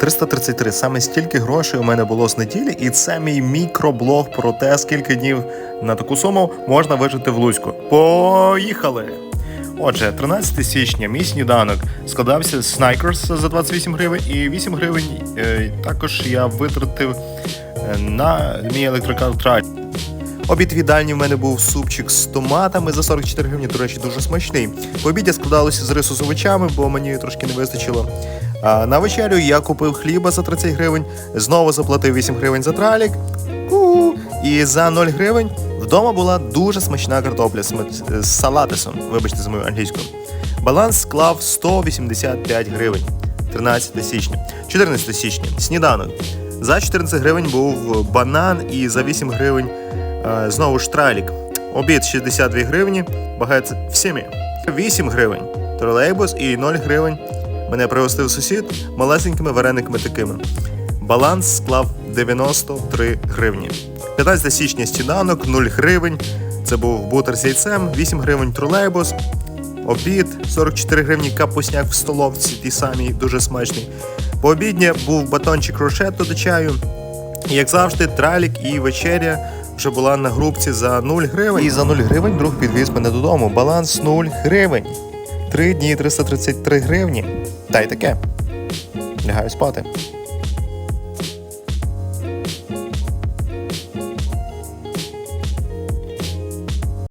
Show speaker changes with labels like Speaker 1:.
Speaker 1: 333. Саме стільки грошей у мене було з неділі, і це мій мікроблог про те, скільки днів на таку суму можна вижити в Луцьку. Поїхали! Отже, 13 січня мій сніданок складався з Snickers за 28 гривень, і 8 гривень е, також я витратив е, на мій електрокар Трай. Обід в в мене був супчик з томатами за 44 гривні, до речі, дуже смачний. По обіді складалося з рису з овочами, бо мені трошки не вистачило. А на вечерю я купив хліба за 30 гривень, знову заплатив 8 гривень за тралік. Ку-ку. І за 0 гривень вдома була дуже смачна картопля з з салатисом, вибачте за мою англійську. Баланс склав 185 гривень. 13 січня. 14 січня. Сніданок. За 14 гривень був банан і за 8 гривень е, знову ж тралік. Обід 62 гривні, багається в сім'ї. 8 гривень. Тролейбус і 0 гривень. Мене пригостив сусід малесенькими варениками такими. Баланс склав 93 гривні. 15 січня сніданок 0 гривень. Це був бутер з яйцем, 8 гривень тролейбус, обід, 44 гривні капусняк в столовці, ті самі, дуже смачний. По обідні був батончик рошетто до чаю. Як завжди, тралік і вечеря вже була на групці за 0 гривень. І за 0 гривень друг підвіз мене додому. Баланс 0 гривень. Три дні 333 гривні. Та й таке. Лягаю спати.